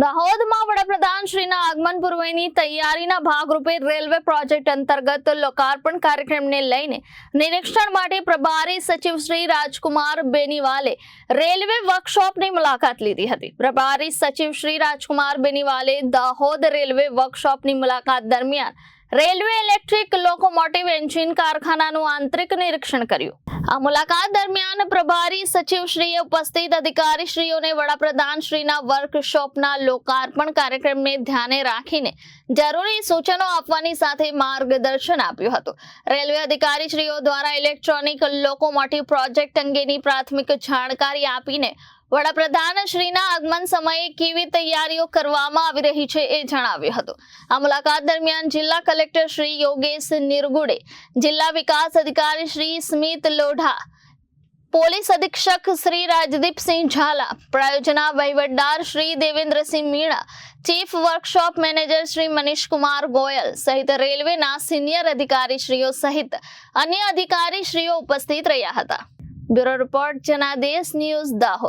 દાહોદમાં વડાપ્રધાન શ્રીના આગમન પૂર્વેની તૈયારીના ભાગરૂપે રેલવે પ્રોજેક્ટ અંતર્ગત લોકાર્પણ કાર્યક્રમને લઈને નિરીક્ષણ માટે પ્રભારી સચિવ શ્રી રાજકુમાર બેનીવાલે રેલવે વર્કશોપની મુલાકાત લીધી હતી. પ્રભારી સચિવ શ્રી રાજકુમાર બેનીવાલે દાહોદ રેલવે વર્કશોપની મુલાકાત દરમિયાન રેલવે ઇલેક્ટ્રિક લોકોમોટિવ એન્જિન કારખાનાનું આંતરિક નિરીક્ષણ કર્યું. આ મુલાકાત દરમિયાન પ્રભારી સચિવશ્રીએ ઉપસ્થિત અધિકારીશ્રીઓને વડાપ્રધાનશ્રીના વર્કશોપના લોકાર્પણ કાર્યક્રમને ધ્યાને રાખીને જરૂરી સૂચનો આપવાની સાથે માર્ગદર્શન આપ્યું હતું. રેલવે અધિકારીશ્રીઓ દ્વારા ઇલેક્ટ્રોનિક લોકોમોટિવ પ્રોજેક્ટ અંગેની પ્રાથમિક જાણકારી આપીને વડાપ્રધાન શ્રીના આગમન સમયે કેવી તૈયારીઓ કરવામાં આવી રહી છે એ જણાવ્યું હતું. આ મુલાકાત દરમિયાન જિલ્લા કલેક્ટર શ્રી યોગેશ નિરગુડે જિલ્લા વિકાસ અધિકારી શ્રી સ્મિત લોઢા, પોલીસ અધિક્ષક શ્રી રાજદીપસિંહ ઝાલા, પ્રાયોજના વહીવટદાર Shri Devendrasinh Meena, chief workshop manager Shri Manishkumar Goyal સહિત રેલવેના સિનિયર અધિકારીશ્રીઓ સહિત અન્ય અધિકારીશ્રીઓ ઉપસ્થિત રહ્યા હતા. Bureau report Janadesh news Dahod.